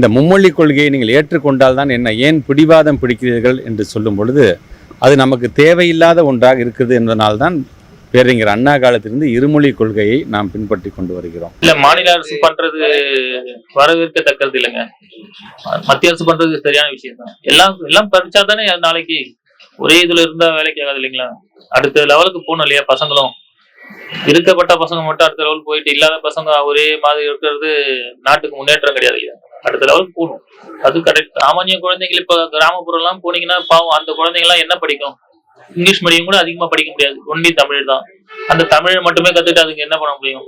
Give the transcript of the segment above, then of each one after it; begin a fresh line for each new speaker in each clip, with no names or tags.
இந்த மும்மொழி கொள்கையை நீங்கள் ஏற்றுக்கொண்டால் தான் என்ன ஏன் பிடிவாதம் பிடிக்கிறீர்கள் என்று சொல்லும் பொழுது அது நமக்கு தேவையில்லாத ஒன்றாக இருக்குது என்பதனால்தான் பேரறிஞர் அண்ணா காலத்திலிருந்து இருமொழி கொள்கையை நாம் பின்பற்றி கொண்டு வருகிறோம்.
இல்ல மாநில அரசு பண்றது வரவேற்கத்தக்கது இல்லைங்க. மத்திய அரசு பண்றது சரியான விஷயம் தான் எல்லாம் எல்லாம் படிச்சா தானே நாளைக்கு ஒரே இதுல இருந்தா வேலைக்கு ஆகாது இல்லைங்களா? அடுத்த லெவலுக்கு போகணும் இல்லையா பசங்களும்? இருக்கப்பட்ட பசங்க மட்டும் அடுத்த லெவல் போயிட்டு இல்லாத பசங்க ஒரே மாதிரி இருக்கிறது நாட்டுக்கு முன்னேற்றம் கிடையாது இல்லையா? அடுத்த லெவலுக்கு போகணும். அது கரெக்ட் சாமானிய குழந்தைகள் இப்ப கிராமப்புறம் எல்லாம் போனீங்கன்னா பாவம் அந்த குழந்தைங்க எல்லாம் என்ன படிக்கும்? இங்கிலீஷ் மீடியம் கூட அதிகமா படிக்க முடியாது. ஒன்லி தமிழ் தான். அந்த தமிழை மட்டுமே கத்துட்டு அதுக்கு என்ன பண்ண முடியும்?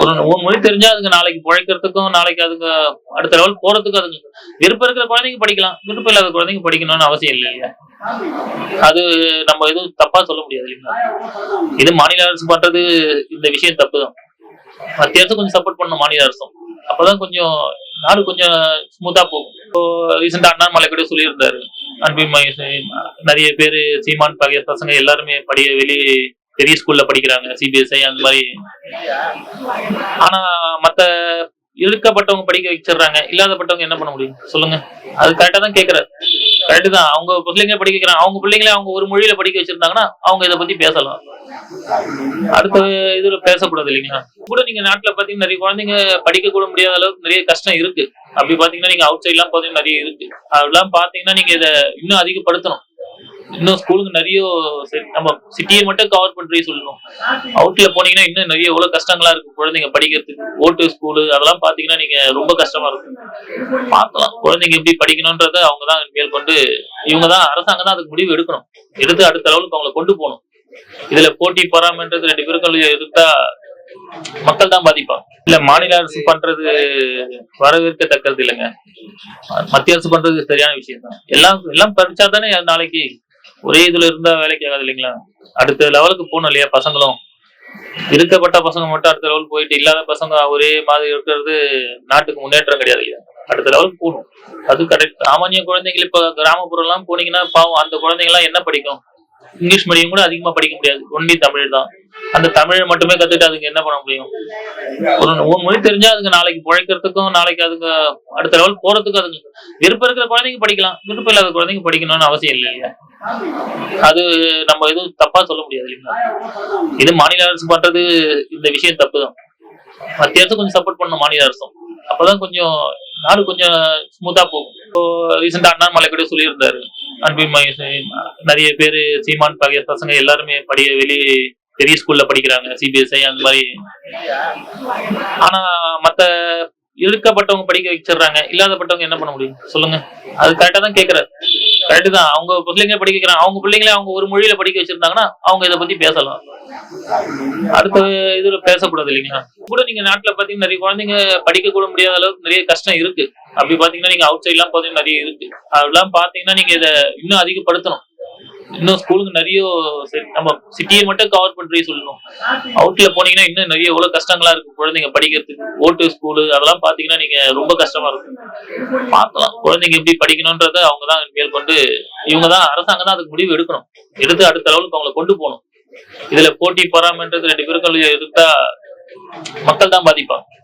ஒரு ஒரு மொழி தெரிஞ்சா அதுக்கு நாளைக்கு பிழைக்கிறதுக்கும் நாளைக்கு அதுக்கு அடுத்த லெவல் போறதுக்கும் அதுக்கு விருப்பம் இருக்கிற குழந்தைங்க படிக்கலாம். விருப்பம் இல்லாத குழந்தைங்க படிக்கணும்னு அவசியம் இல்லை இல்லையா. அது நம்ம எதுவும் தப்பா சொல்ல முடியாது இல்லைங்களா? இது மாநில அரசு பண்றது இந்த விஷயம் தப்பு தான். மத்திய அரசு கொஞ்சம் சப்போர்ட் பண்ணணும் மாநில அரசும். அப்பதான் கொஞ்சம் நாடு கொஞ்சம் ஸ்மூத்தா போகும். இப்போ ரீசெண்டா அண்ணாமலை கூட சொல்லியிருந்தாரு. அன்பின்மை நிறைய பேரு சீமான் பகைய பசங்க எல்லாருமே படிய வெளியே பெரிய ஸ்கூல்ல படிக்கிறாங்க சிபிஎஸ்ஐ அந்த மாதிரி. ஆனா மத்த இருக்கப்பட்டவங்க படிக்க வச்சிடுறாங்க. இல்லாதப்பட்டவங்க என்ன பண்ண முடியும்? சொல்லுங்க. அது கரெக்டா தான் கேக்குறாரு. கரெக்டு தான். அவங்க பிள்ளைங்க படிக்க அவங்க பிள்ளைங்களே அவங்க ஒரு மொழியில படிக்க வச்சிருந்தாங்கன்னா அவங்க இதை பத்தி பேசலாம். அடுத்த இதுல பேசக்கூடாது இல்லைங்களா? கூட நீங்க நாட்டுல பாத்தீங்கன்னா நிறைய குழந்தைங்க படிக்க கூட முடியாத அளவுக்கு நிறைய கஷ்டம் இருக்கு. அப்படி பாத்தீங்கன்னா நீங்க அவுட் சைட் எல்லாம் பாத்தீங்கன்னா நிறைய இருக்கு. அதெல்லாம் பாத்தீங்கன்னா நீங்க இதை இன்னும் அதிகப்படுத்தணும். இன்னும் ஸ்கூலுக்கு நிறைய நம்ம சிட்டியை மட்டும் கவர் பண்றே சொல்லணும். அவுட்ல போனீங்கன்னா இன்னும் நிறைய எவ்வளவு கஷ்டங்களா இருக்கு குழந்தைங்க படிக்கிறதுக்கு. ஓட்டு ஸ்கூலு அதெல்லாம் பாத்தீங்கன்னா நீங்க ரொம்ப கஷ்டமா இருக்கும் பார்க்கலாம் குழந்தைங்க எப்படி படிக்கணும்ன்றத அவங்க தான் இவங்கதான் இவங்க தான் அரசாங்கம் தான் அதுக்கு முடிவு எடுக்கணும். எடுத்து அடுத்த லெவலுக்கு அவங்களை கொண்டு போகணும். இதுல போட்டி பொறாமைன்றது ரெண்டு பேருக்கும் இருந்தா மக்கள் தான் பாதிப்பாங்க இல்ல மாநில அரசு பண்றது வரவேற்கத்தக்கது இல்லைங்க. மத்திய அரசு பண்றது சரியான விஷயம் தான். எல்லாம் எல்லாம் படிச்சா தானே நாளைக்கு ஒரே இதுல இருந்தா வேலைக்கு ஆகாது இல்லைங்களா? அடுத்த லெவலுக்கு போகணும் இல்லையா பசங்களும்? இருக்கப்பட்ட பசங்க மட்டும் அடுத்த லெவலுக்கு போயிட்டு இல்லாத பசங்க ஒரே மாதிரி இருக்கிறது நாட்டுக்கு முன்னேற்றம் கிடையாது இல்லையா? அடுத்த லெவலுக்கு போகணும். அது கரெக்ட். சாமானிய குழந்தைகள் இப்ப கிராமப்புறம் எல்லாம் போனீங்கன்னா பாவம். அந்த குழந்தைங்க எல்லாம் என்ன படிக்கும்? இங்கிலீஷ் மீடியம் கூட அதிகமா படிக்க முடியாது. ஒன்லி தமிழ் தான். அந்த தமிழை மட்டுமே கத்துட்டு அதுக்கு என்ன பண்ண முடியும்? ஒரு மொழி தெரிஞ்சா அதுக்கு நாளைக்கு பிழைக்கிறதுக்கும் நாளைக்கு அதுக்கு அடுத்த லெவல் போறதுக்கும் அதுக்கு விருப்பம் இருக்கிற குழந்தைங்க படிக்கலாம். விருப்பம் இல்லாத குழந்தைங்க படிக்கணும்னு அவசியம் இல்லை இல்லையா அது நம்ம எதுவும் தப்பா சொல்ல முடியாது இல்லைங்களா? இது மாநில அரசு பண்றது இந்த விஷயம் தப்பு தான் மத்திய அரசு கொஞ்சம் சப்போர்ட் பண்ணணும் மாநில அரசும். அப்பதான் கொஞ்சம் நாடு கொஞ்சம் ஸ்மூத்தா போகும். இப்போ ரீசெண்டா அண்ணாமலை கூட சொல்லியிருந்தாரு. அன்பின்மை நிறைய பேரு சீமான் பகைய பசங்க எல்லாருமே படிய வெளியே பெரிய ஸ்கூல்ல படிக்கிறாங்க சிபிஎஸ்ஐ அந்த மாதிரி. ஆனா மத்த இருக்கப்பட்டவங்க படிக்க வச்சிடுறாங்க. இல்லாதப்பட்டவங்க என்ன பண்ண முடியும்? சொல்லுங்க. அது கரெக்டா தான் கேக்குறாரு. கரெக்டு தான். அவங்க பிள்ளைங்க படிக்க வைக்கிறாங்க. அவங்க பிள்ளைங்களே அவங்க ஒரு மொழியில படிக்க வச்சிருந்தாங்கன்னா அவங்க இதை பத்தி பேசலாம். அடுத்த இதுல பேசக்கூடாது இல்லைங்களா? கூட நீங்க நாட்டுல பாத்தீங்கன்னா நிறைய குழந்தைங்க படிக்க கூட முடியாத அளவுக்கு நிறைய கஷ்டம் இருக்கு. அப்படி பாத்தீங்கன்னா நீங்க அவுட் சைட் எல்லாம் பாத்தீங்கன்னா நிறைய இருக்கு. அதெல்லாம் பாத்தீங்கன்னா நீங்க இதை இன்னும் அதிகப்படுத்தணும். இன்னும் ஸ்கூலுக்கு நிறைய நம்ம சிட்டியை மட்டும் கவர் பண்றே சொல்லணும். அவுட்ல போனீங்கன்னா இன்னும் நிறைய எவ்வளவு கஷ்டங்களா இருக்கும் குழந்தைங்க படிக்கிறதுக்கு. ஓட்டு ஸ்கூலு அதெல்லாம் பாத்தீங்கன்னா நீங்க ரொம்ப கஷ்டமா இருக்கும். பார்க்கலாம் குழந்தைங்க எப்படி படிக்கணும்ன்றத அவங்க தான் மேல் கொண்டு இவங்க தான் அரசாங்கம் தான் அதுக்கு முடிவு எடுக்கணும். எடுத்து அடுத்த லெவலுக்கு அவங்களை கொண்டு போகணும். இதுல போட்டி பொறாமைன்றது ரெண்டு பேருக்கும் இருந்தா மக்கள் தான் பாதிப்பாங்க.